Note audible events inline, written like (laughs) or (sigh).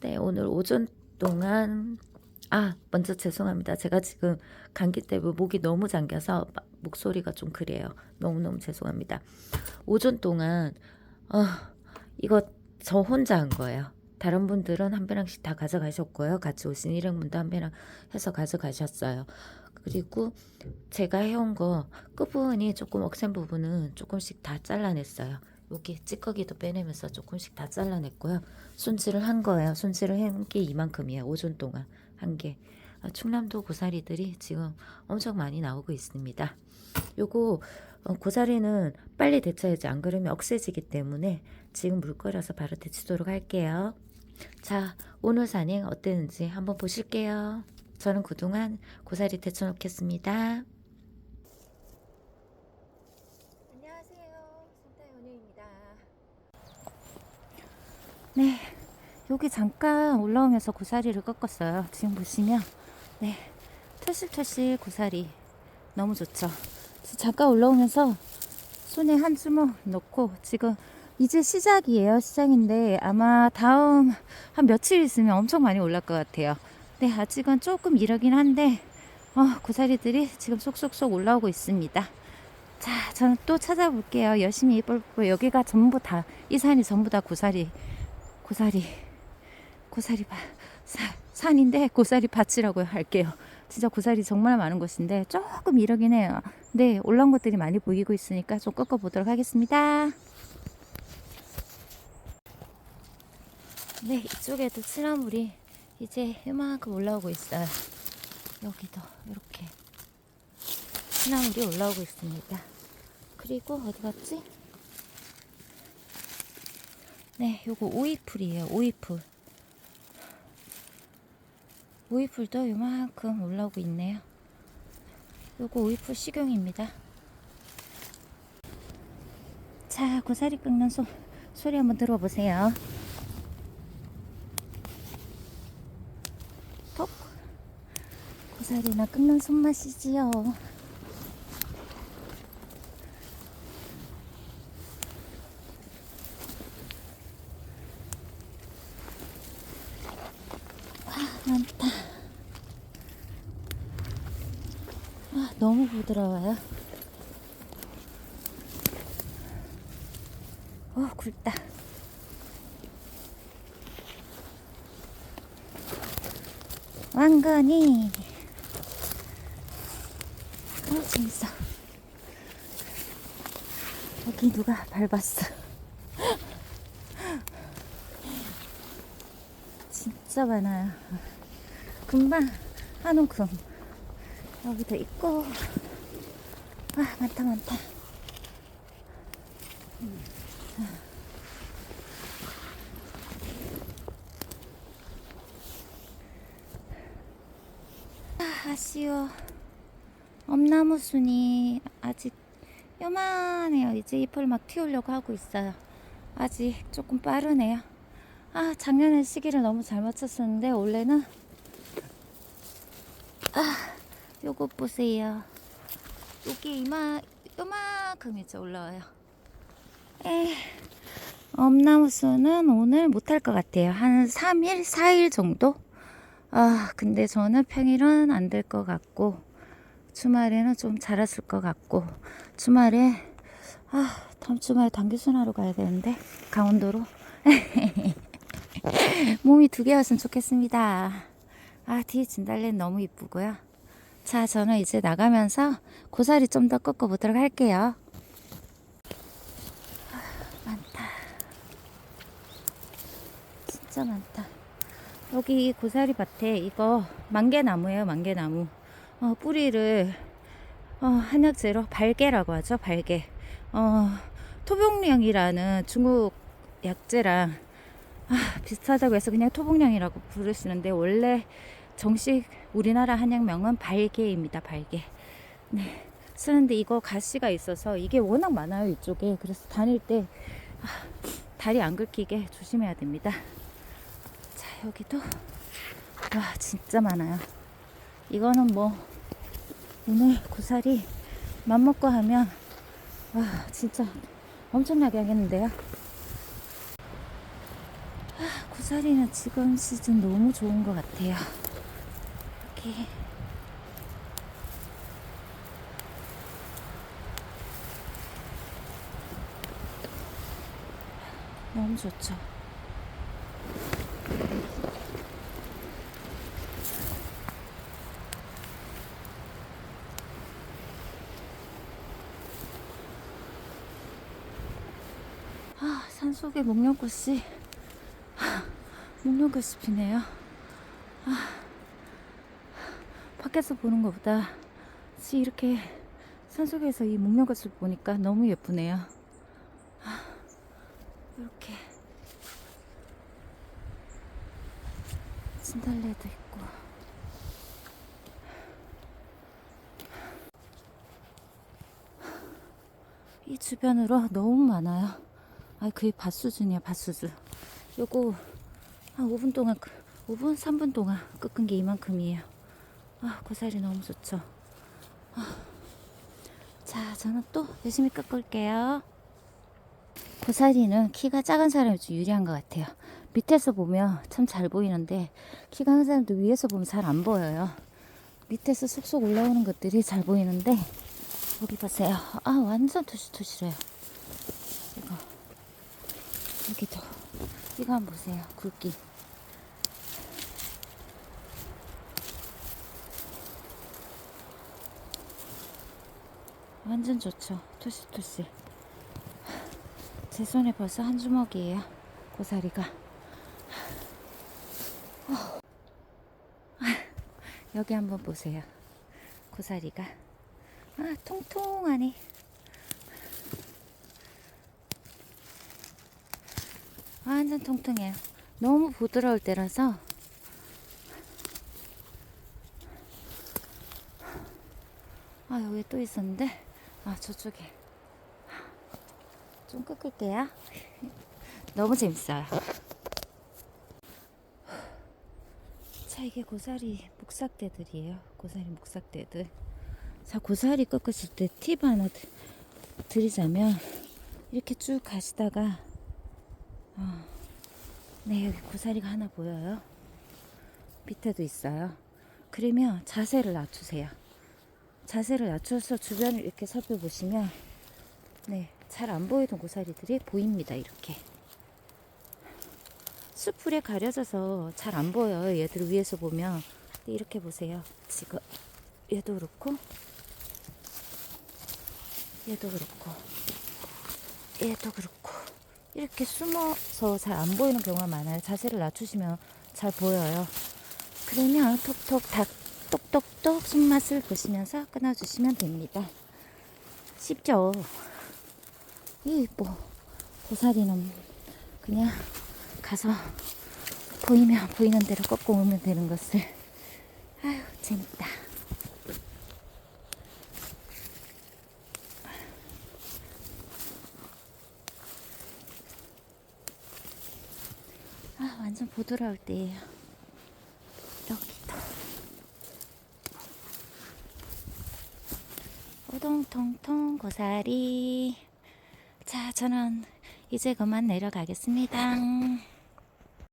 네, 오늘 오전 동안 아, 먼저 죄송합니다. 제가 지금 감기 때문에 목이 너무 잠겨서 마- 목소리가 좀 그래요. 너무너무 죄송합니다. 오전 동안 어, 이거 저 혼자 한 거예요. 다른 분들은 한 배랑씩 다 가져가셨고요. 같이 오신 일행분도 한 배랑 해서 가져가셨어요. 그리고 제가 해온 거 끝부분이 조금 억센 부분은 조금씩 다 잘라냈어요. 여기 찌꺼기도 빼내면서 조금씩 다 잘라냈고요. 손질을 한 거예요. 손질을 한 게 이만큼이에요. 오전 동안 한 게. 아, 충남도 고사리들이 지금 엄청 많이 나오고 있습니다. 요거 어, 고사리는 빨리 데쳐야지 안 그러면 억세지기 때문에 지금 물 끓여서 바로 데치도록 할게요. 자, 오늘 산행 어땠는지 한번 보실게요. 저는 그동안 고사리 데쳐 놓겠습니다. 안녕하세요. 산타 연우입니다. 네, 여기 잠깐 올라오면서 고사리를 꺾었어요. 지금 보시면 네, 털실털실 고사리 너무 좋죠. 잠깐 올라오면서 손에 한 주먹 넣고 지금 이제 시작이에요. 시작인데 아마 다음 한 며칠 있으면 엄청 많이 올라올 것 같아요. 네, 아직은 조금 이르긴 한데 어, 고사리들이 지금 쏙쏙쏙 올라오고 있습니다. 자, 저는 또 찾아볼게요. 열심히 볼 여기가 전부 다 이 산이 전부 다 고사리 고사리 고사리 밭 사- 산인데 고사리 밭이라고 할게요. 진짜 고사리 정말 많은 곳인데 조금 이러긴 해요. 네, 올라온 것들이 많이 보이고 있으니까 좀 꺾어 보도록 하겠습니다. 네, 이쪽에도 칠화물이 이제 이만큼 올라오고 있어요. 여기도 이렇게 칠화물이 올라오고 있습니다. 그리고 어디 갔지? 네, 요거 오이풀이에요. 오이풀. 오이풀도 요만큼 올라오고 있네요. 요거 오이풀 식용입니다. 자, 고사리 끓는 소, 소리 한번 들어보세요. 톡. 고사리나 끓는 손맛이지요. 많다. 아, 너무 부드러워요. 어, 굵다. 왕건이. 어, 재밌어. 여기 누가 밟았어. (laughs) 진짜 많아요. 금방 한 움큼 여기도 있고. 아 많다 많다. 아, 아쉬워. 엄나무 순이 아직 요만해요. 이제 잎을 막 틔우려고 하고 있어요. 아직 조금 빠르네요. 아 작년에 시기를 너무 잘 맞췄었는데 올해는 아, 요것 보세요. 여기 이마, 요만큼 이제 올라와요. 에, 엄나무수는 오늘 못할 것 같아요. 한 3일, 4일 정도? 아, 근데 저는 평일은 안 될 것 같고, 주말에는 좀 자랐을 것 같고, 주말에, 아, 다음 주말에 당귀순하러 가야 되는데, 강원도로. (laughs) 몸이 두 개였으면 좋겠습니다. 아, 뒤에 진달래는 너무 이쁘고요. 자, 저는 이제 나가면서 고사리 좀 더 꺾어 보도록 할게요. 아, 많다. 진짜 많다. 여기 고사리 밭에 이거 만개나무예요, 만개나무. 어, 뿌리를 어, 한약재로 발개라고 하죠, 발개. 어, 토복령이라는 중국 약재랑 아, 비슷하다고 해서 그냥 토복령이라고 부르시는데 원래 정식 우리나라 한약명은 발개입니다. 발개. 네. 쓰는데 이거 가시가 있어서 이게 워낙 많아요. 이쪽에. 그래서 다닐 때 아, 다리 안 긁히게 조심해야 됩니다. 자, 여기도 와, 진짜 많아요. 이거는 뭐 오늘 고사리 맘먹고 하면 와, 진짜 엄청나게 하겠는데요. 고사리는 지금 시즌 너무 좋은 것 같아요. 이렇게 너무 좋죠. 아, 산속에 목련꽃이 아, 목련꽃이 피네요. 아, 밖에서 보는 것보다 이렇게 산속에서 이 목련꽃을 보니까 너무 예쁘네요. 아, 이렇게 진달래도 있고 이 주변으로 너무 많아요. 아, 그게 밭 수준이야, 밭 수준. 요거 한 5분 동안, 5분, 3분 동안 꺾은 게 이만큼이에요. 아, 고사리 너무 좋죠. 아. 자, 저는 또 열심히 꺾을게요. 고사리는 키가 작은 사람이 좀 유리한 것 같아요. 밑에서 보면 참 잘 보이는데 키가 큰 사람도 위에서 보면 잘 안 보여요. 밑에서 쏙쏙 올라오는 것들이 잘 보이는데 여기 보세요. 아 완전 토실토실해요. 이거 여기도 이거 한번 보세요. 굵기. 완전 좋죠. 토실토실. 제 손에 벌써 한 주먹이에요. 고사리가. 어. 여기 한번 보세요. 고사리가. 아, 통통하네. 완전 통통해요. 너무 부드러울 때라서. 아, 여기 또 있었는데. 아, 저쪽에. 좀 꺾을게요. (laughs) 너무 재밌어요. 자, 이게 고사리 묵삭대들이에요. 고사리 묵삭대들. 자, 고사리 꺾으실 때 팁 하나 드- 드리자면, 이렇게 쭉 가시다가, 어, 네, 여기 고사리가 하나 보여요. 밑에도 있어요. 그러면 자세를 낮추세요. 자세를 낮춰서 주변을 이렇게 살펴보시면, 네, 잘 안 보이던 고사리들이 보입니다. 이렇게. 수풀에 가려져서 잘 안 보여요. 얘들 위에서 보면. 이렇게 보세요. 지금 얘도 그렇고 얘도 그렇고 얘도 그렇고 이렇게 숨어서 잘 안 보이는 경우가 많아요. 자세를 낮추시면 잘 보여요. 그러면 톡톡 닭 똑똑똑 손맛을 보시면서 끊어주시면 됩니다. 쉽죠? 이 뭐 고사리는 그냥 가서 보이면 보이는 대로 꺾고 오면 되는 것을 아유 재밌다. 아 완전 부드러울 때예요. 여기도 오동통통 고사리 자 저는 이제 그만 내려가겠습니다.